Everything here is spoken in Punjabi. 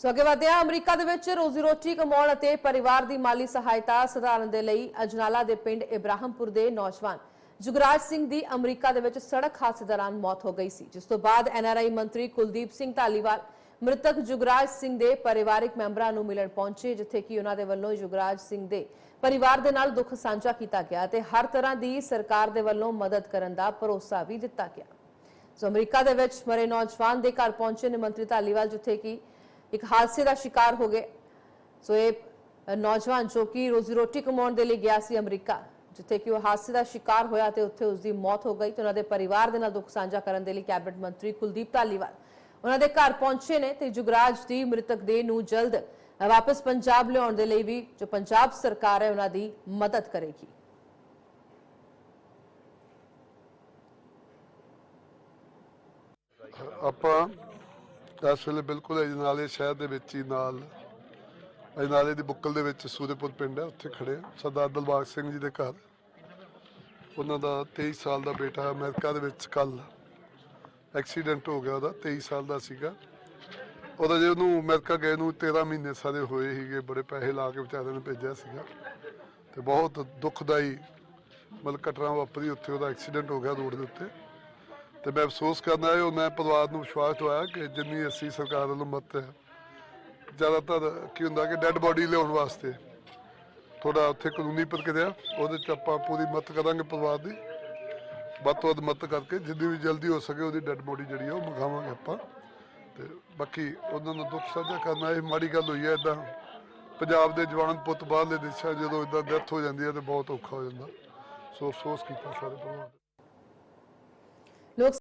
ਸੋ ਅੱਗੇ ਵਧਦੇ ਹਾਂ, ਅਮਰੀਕਾ ਦੇ ਵਿੱਚ ਰੋਜ਼ੀ ਰੋਟੀ ਕਮਾਉਣ ਅਤੇ ਪਰਿਵਾਰ ਦੀ ਮਾਲੀ ਸਹਾਇਤਾ ਸਧਾਰਨ ਦੇ ਲਈ ਅਜਨਾਲਾ ਦੇ ਪਿੰਡ ਇਬਰਾਹਿਮਪੁਰ ਦੇ ਨੌਜਵਾਨ ਜੁਗਰਾਜ ਸਿੰਘ ਦੀ ਅਮਰੀਕਾ ਦੇ ਵਿੱਚ ਸੜਕ ਹਾਦਸੇ ਦੌਰਾਨ ਮੌਤ ਹੋ ਗਈ ਸੀ, ਜਿਸ ਤੋਂ ਬਾਅਦ ਐਨਆਰਆਈ ਮੰਤਰੀ ਕੁਲਦੀਪ ਸਿੰਘ ਢਾਲੀਵਾਲ ਮ੍ਰਿਤਕ ਜੁਗਰਾਜ ਸਿੰਘ ਦੇ ਪਰਿਵਾਰਕ ਮੈਂਬਰਾਂ ਨੂੰ ਮਿਲਣ ਪਹੁੰਚੇ, ਜਿੱਥੇ ਕਿ ਉਹਨਾਂ ਦੇ ਵੱਲੋਂ ਜੁਗਰਾਜ ਸਿੰਘ ਦੇ ਪਰਿਵਾਰ ਦੇ ਨਾਲ ਦੁੱਖ ਸਾਂਝਾ ਕੀਤਾ ਗਿਆ ਤੇ ਹਰ ਤਰ੍ਹਾਂ ਦੀ ਸਰਕਾਰ ਦੇ ਵੱਲੋਂ ਮਦਦ ਕਰਨ ਦਾ ਭਰੋਸਾ ਵੀ ਦਿੱਤਾ ਗਿਆ। ਸੋ ਅਮਰੀਕਾ ਦੇ ਵਿੱਚ ਮਰੇ ਨੌਜਵਾਨ ਦੇ ਘਰ ਪਹੁੰਚੇ ਨੇ ਮੰਤਰੀ ਧਾਲੀਵਾਲ, ਜਿੱਥੇ ਕਿ ਇੱਕ ਹਾਦਸੇ ਦਾ ਸ਼ਿਕਾਰ ਹੋ ਗਏ। ਸੋ ਇਹ ਨੌਜਵਾਨ ਜੋ ਕਿ ਰੋਜ਼ੀ ਰੋਟੀ ਕਮਾਉਣ ਦੇ ਲਈ ਗਿਆ ਸੀ ਅਮਰੀਕਾ ਜਿੱਥੇ ਕਿ ਉਹ ਹਾਦਸੇ ਦਾ ਸ਼ਿਕਾਰ ਹੋਇਆ ਤੇ ਉੱਥੇ ਉਸ ਦੀ ਮੌਤ ਹੋ ਗਈ ਤੇ ਉਹਨਾਂ ਦੇ ਪਰਿਵਾਰ ਦੇ ਨਾਲ ਦੁੱਖ ਸਾਂਝਾ ਕਰਨ ਦੇ ਲਈ ਕੈਬਨਿਟ ਮੰਤਰੀ ਕੁਲਦੀਪ ਧਾਲੀਵਾਲ ਉਹਨਾਂ ਦੇ ਘਰ ਪਹੁੰਚੇ ਨੇ ਤੇ ਜੁਗਰਾਜ ਦੀ ਮ੍ਰਿਤਕ ਦੇਹ ਨੂੰ ਜਲਦ ਅ, ਵਾਪਸ ਪੰਜਾਬ ਲਿਆਉਣ ਦੇ ਲਈ ਵੀ ਜੋ ਪੰਜਾਬ ਸਰਕਾਰ ਹੈ ਉਹਨਾਂ ਦੀ ਮਦਦ ਕਰੇਗੀ। ਆਪਾਂ ਇਸ ਵੇਲੇ ਬਿਲਕੁਲ ਅਜਨਾਲੇ ਸ਼ਹਿਰ ਦੇ ਵਿੱਚ ਹੀ ਨਾਲ ਅਜਨਾਲੇ ਦੀ ਬੁੱਕਲ ਦੇ ਵਿੱਚ ਸੂਰੇਪੁਰ ਪਿੰਡ ਹੈ, ਉੱਥੇ ਖੜੇ ਸਰਦਾਰ ਦਲਬਾਗ ਸਿੰਘ ਜੀ ਦੇ ਘਰ। ਉਹਨਾਂ ਦਾ 23 ਸਾਲ ਦਾ ਬੇਟਾ ਅਮਰੀਕਾ ਦੇ ਵਿੱਚ ਕੱਲ ਐਕਸੀਡੈਂਟ ਹੋ ਗਿਆ ਉਹਦਾ 23 ਸਾਲ ਦਾ ਸੀਗਾ। ਉਹਦਾ ਜੇ ਉਹਨੂੰ ਅਮਰੀਕਾ ਗਏ ਨੂੰ 13 ਮਹੀਨੇ ਸਾਰੇ ਹੋਏ ਸੀਗੇ, ਬੜੇ ਪੈਸੇ ਲਾ ਕੇ ਵਿਚਾਰੇ ਨੇ ਭੇਜਿਆ ਸੀਗਾ। ਤੇ ਬਹੁਤ ਦੁਖਦਾਈ ਮਤਲਬ ਘਟਨਾ ਵਾਪਰੀ, ਉੱਥੇ ਉਹਦਾ ਐਕਸੀਡੈਂਟ ਹੋ ਗਿਆ ਰੋਡ ਦੇ ਉੱਤੇ। ਤੇ ਮੈਂ ਅਫਸੋਸ ਕਰਨਾ ਹੈ, ਉਹ ਮੈਂ ਪਰਿਵਾਰ ਨੂੰ ਵਿਸ਼ਵਾਸ ਦਵਾਇਆ ਕਿ ਜਿੰਨੀ ਅਸੀਂ ਸਰਕਾਰ ਵੱਲੋਂ ਮਦਦ ਹੈ, ਜ਼ਿਆਦਾਤਰ ਕੀ ਹੁੰਦਾ ਕਿ ਡੈੱਡ ਬੋਡੀ ਲਿਆਉਣ ਵਾਸਤੇ ਥੋੜਾ ਉੱਥੇ ਕਾਨੂੰਨੀ ਪ੍ਰਕਿਰਿਆ, ਉਹਦੇ ਚ ਆਪਾਂ ਪੂਰੀ ਮਦਦ ਕਰਾਂਗੇ ਪਰਿਵਾਰ ਦੀ, ਵੱਧ ਤੋਂ ਵੱਧ ਮਦਦ ਕਰਕੇ, ਜਿੰਨੀ ਵੀ ਜਲਦੀ ਹੋ ਸਕੇ ਉਹਦੀ ਡੈੱਡ ਬੋਡੀ ਜਿਹੜੀ ਆ ਉਹ ਮੰਗਾਵਾਂਗੇ ਆਪਾਂ। ਤੇ ਬਾਕੀ ਉਹਨਾਂ ਨੂੰ ਦੁੱਖ ਸਾਂਝਾ ਕਰਨਾ, ਇਹ ਮਾੜੀ ਗੱਲ ਹੋਈ ਹੈ ਇਦਾਂ ਪੰਜਾਬ ਦੇ ਜਵਾਨ ਪੁੱਤ ਬਾਹਰਲੇ ਦੇਸ਼ਾਂ ਜਦੋਂ ਇਦਾਂ ਡੈਥ ਹੋ ਜਾਂਦੀ ਹੈ, ਤੇ ਬਹੁਤ ਔਖਾ ਹੋ ਜਾਂਦਾ। ਸੋ ਅਫਸੋਸ ਕੀਤਾ ਸਾਰੇ ਪਰਿਵਾਰ